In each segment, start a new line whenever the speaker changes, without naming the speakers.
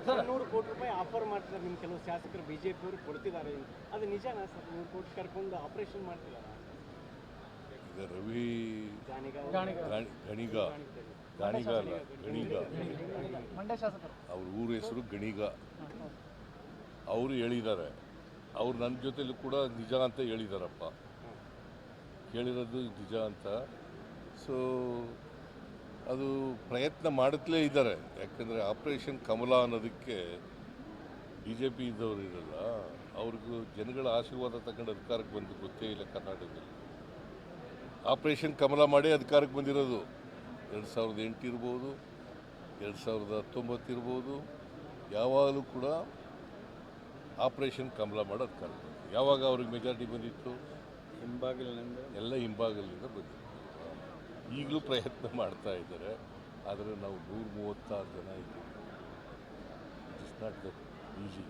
ಕೋಟಿ ರೂಪಾಯಿ ಆಫರ್ ಮಾಡ್ತಾರೆ ನಿಮ್ಮ ಕೆಲವು ಶಾಸಕರು ಬಿಜೆಪಿ ಅವರು ಕೊಡ್ತಿದ್ದಾರೆ. ಅದು ನಿಜನಾ ಸರ್? ನೂರು ಕೋಟಿ ಕರ್ಕೊಂಡು ಆಪರೇಷನ್ ಮಾಡ್ತಿದ್ದಾರೆ?
ಈಗ ರವಿ
ಗಣಿಗ.
ಗಾಣಿ- ಗಣಿಗ ಅಲ್ಲ ಗಣಿಗ
ಮಂಡ್ಯ ಶಾಸಕರು.
ಅವ್ರ ಊರ ಹೆಸರು ಗಣಿಗ. ಅವರು ಹೇಳಿದ್ದಾರೆ. ಅವ್ರು ನನ್ನ ಜೊತೆಲೂ ಕೂಡ ನಿಜ ಅಂತ ಹೇಳಿದಾರಪ್ಪ. ಕೇಳಿರೋದು ನಿಜ ಅಂತ. ಸೊ ಅದು ಪ್ರಯತ್ನ ಮಾಡುತ್ತಲೇ ಇದ್ದಾರೆ. ಯಾಕಂದರೆ ಆಪರೇಷನ್ ಕಮಲ ಅನ್ನೋದಕ್ಕೆ ಬಿ ಜೆ ಪಿ ಇದ್ದವರು ಇರಲ್ಲ ಅವ್ರಿಗೂ ಜನಗಳ ಆಶೀರ್ವಾದ ತಗೊಂಡು ಅಧಿಕಾರಕ್ಕೆ ಬಂದು ಗೊತ್ತೇ ಇಲ್ಲ ಕರ್ನಾಟಕದಲ್ಲಿ. ಆಪರೇಷನ್ ಕಮಲ ಮಾಡಿ ಅಧಿಕಾರಕ್ಕೆ ಬಂದಿರೋದು. ಎರಡು ಸಾವಿರದ ಎಂಟು ಇರ್ಬೋದು ಎರಡು ಸಾವಿರದ ಹತ್ತೊಂಬತ್ತು ಇರ್ಬೋದು ಯಾವಾಗಲೂ ಕೂಡ ಆಪರೇಷನ್ ಕಮಲ ಮಾಡಿ ಅಧಿಕಾರಕ್ಕೆ ಬಂದಿದೆ. ಯಾವಾಗ ಅವ್ರಿಗೆ ಮೆಜಾರಿಟಿ ಬಂದಿತ್ತು?
ಹಿಂಬಾಗಿಲಿನಿಂದ.
ಎಲ್ಲ ಹಿಂಬಾಗಿಲಿಂದ ಬಂದಿತ್ತು. ಈಗಲೂ ಪ್ರಯತ್ನ ಮಾಡ್ತಾ ಇದ್ದಾರೆ ಆದರೆ ನಾವು ನೂರ ಮೂವತ್ತಾರು ಜನ ಇದ್ದೀವಿ. It is not that easy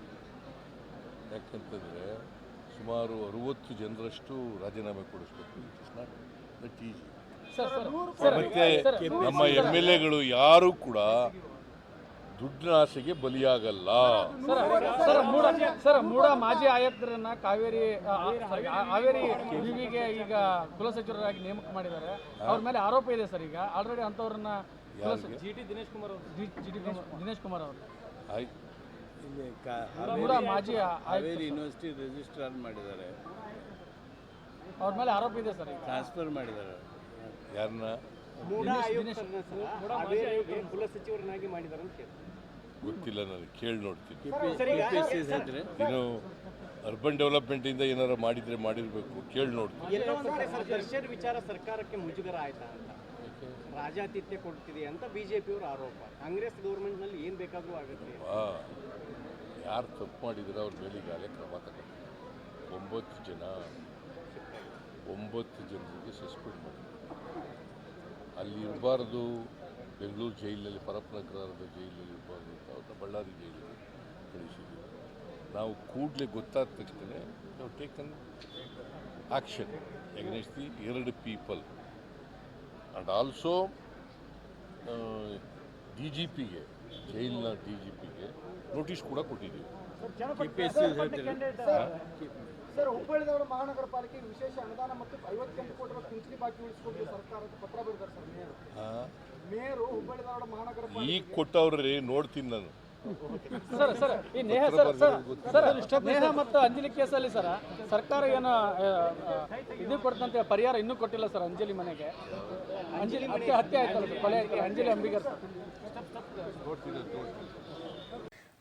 ಯಾಕಂತಂದರೆ ಸುಮಾರು ಅರುವತ್ತು ಜನರಷ್ಟು ರಾಜೀನಾಮೆ ಕೊಡಿಸ್ಬೇಕು. It is not that easy
sir sir
ಮತ್ತೆ ನಮ್ಮ ಎಂ ಎಲ್ ಎಗಳು ಯಾರೂ ಕೂಡ ದುಡ್ಡಿನ ಆಸೆಗೆ ಬಲಿಯಾಗಲ್ಲ.
Sir sir MUDA sir MUDA ಮಾಜಿ ಆಯುಕ್ತರನ್ನ ಕಾವೇರಿ ಹಾವೇರಿ ವಿವಿಗೆ ಈಗ ಕುಲಸಚಿವರಾಗಿ ನೇಮಕ ಮಾಡಿದ್ದಾರೆ. ಅವ್ರ ಮೇಲೆ ಆರೋಪ ಇದೆ ಸರ್ ಈಗ. ಆಲ್ರೆಡಿ ಅಂತವ್ರನ್ನ
ಯಾರಿಗೆ?
ಜಿ ಟಿ ದಿನೇಶ್ ಕುಮಾರ್ ಅವರು.
ದಿನೇಶ್ ಕುಮಾರ್ ಅವರು. ಮಾಜಿ
ಹಾವೇರಿ ಯೂನಿವರ್ಸಿಟಿ ರಿಜಿಸ್ಟ್ರಾರ್ ಮಾಡಿದ್ದಾರೆ.
ಅವ್ರ ಮೇಲೆ ಆರೋಪ ಇದೆ ಸರ್ ಈಗ.
ಟ್ರಾನ್ಸ್ಫರ್ ಮಾಡಿದ್ದಾರೆ.
ಯಾರನ್ನ
ಮೂಡ ಆಯುಕ್ತರನ್ನ ಸರ್ ಹಾವೇರಿಗೆ ಕುಲಸಚಿವರನ್ನಾಗಿ ಮಾಡಿದ್ದಾರೆ ಅಂತ ಕೇಳಿ
ಗೊತ್ತಿಲ್ಲ ನನಗೆ ಕೇಳಿ ನೋಡ್ತೀನಿ.
ಅರ್ಬನ್ ಡೆವಲಪ್ಮೆಂಟ್
ಇಂದ ಪಿ ಇದ್ರೆ
ಇನ್ನು ಅರ್ಬನ್ ಡೆವಲಪ್ಮೆಂಟಿಂದ ಏನಾರ ಮಾಡಿದರೆ ಮಾಡಿರಬೇಕು ಕೇಳಿ ನೋಡ್ತೀನಿ.
ದರ್ಶನ್ ವಿಚಾರ ಸರ್ಕಾರಕ್ಕೆ ಮುಜುಗರ ಆಯ್ತಾ ಅಂತ? ರಾಜಾತಿಥ್ಯ ಕೊಡ್ತಿದೆ ಅಂತ ಬಿಜೆಪಿಯವರ ಆರೋಪ. ಕಾಂಗ್ರೆಸ್ ಗೌರ್ಮೆಂಟ್ನಲ್ಲಿ ಏನು ಬೇಕಾದರೂ ಆಗುತ್ತೆ.
ಯಾರು ತಪ್ಪು ಮಾಡಿದ್ರೆ ಅವ್ರ ಮೇಲೆ ಈಗಾಗಲೇ ಕ್ರಮ ತಗೊಂಡು ಒಂಬತ್ತು ಜನ ಒಂಬತ್ತು ಜನರಿಗೆ ಸಸ್ಪೆಂಡ್ ಮಾಡಿ ಅಲ್ಲಿ ಇರಬಾರ್ದು ಬೆಂಗಳೂರು ಜೈಲಲ್ಲಿ ಪರಪ್ಪನಗರದ ಜೈಲಲ್ಲಿ ಇರಬಾರ್ದು ಅಂತ ಅವ್ರನ್ನ ಬಳ್ಳಾರಿ ಜೈಲಿಗೆ ಕಳಿಸಿದ್ದೀವಿ ನಾವು ಕೂಡಲೇ ಗೊತ್ತಾದ ತಕ್ಷಣ ನಾವು ಟೇಕನ್ ಆಕ್ಷನ್ ಎಗ್ನೆಸ್ಟ್ ದಿ ಎರಡು people and also D G ಪಿಗೆ ಜೈಲಿನ ಡಿ ಜಿ ಪಿಗೆ ನೋಟಿಸ್ ಕೂಡ ಕೊಟ್ಟಿದ್ದೀವಿ.
ಸರ್ ಹುಬ್ಬಳ್ಳಿದವರ ಮಹಾನಗರ ಪಾಲಿಕೆಗೆ ವಿಶೇಷ ಅನುದಾನ ಮತ್ತು ಐವತ್ತೆಂಟು ಕೋಟಿ ರೂಪಾಯಿ ಪಿಂಚಣಿ ಬಾಕಿ ಉಳಿಸಿಕೊಂಡು ಸರ್ಕಾರದ ಪತ್ರ ಬರೆದಾರೆ ಸರ್ ಮೇಯರ್.
ಆ,
ಹುಬ್ಬಳ್ಳಿ ಮಹಾನಗರ
ಈಗ ರೀ ನೋಡ್ತೀನಿ ನಾನು.
ಸರ್ ಸರ್ ಈ Neha sir sir sir Neha ಮತ್ತು ಅಂಜಲಿ ಕೇಸಲ್ಲಿ ಸರ್ ಸರ್ಕಾರ ಏನು ಇದು ಕೊಡ್ತಂತೆ ಪರಿಹಾರ ಇನ್ನೂ ಕೊಟ್ಟಿಲ್ಲ ಸರ್ ಅಂಜಲಿ ಮನೆಗೆ. ಅಂಜಲಿ ಹತ್ಯೆ ಹತ್ಯೆ ಆಯ್ತಲ್ಲ ಸರ್ ಕೊಲೆ ಆಯ್ತು ಅಂಜಲಿ ಅಂಬಿಗರ್ ಸರ್.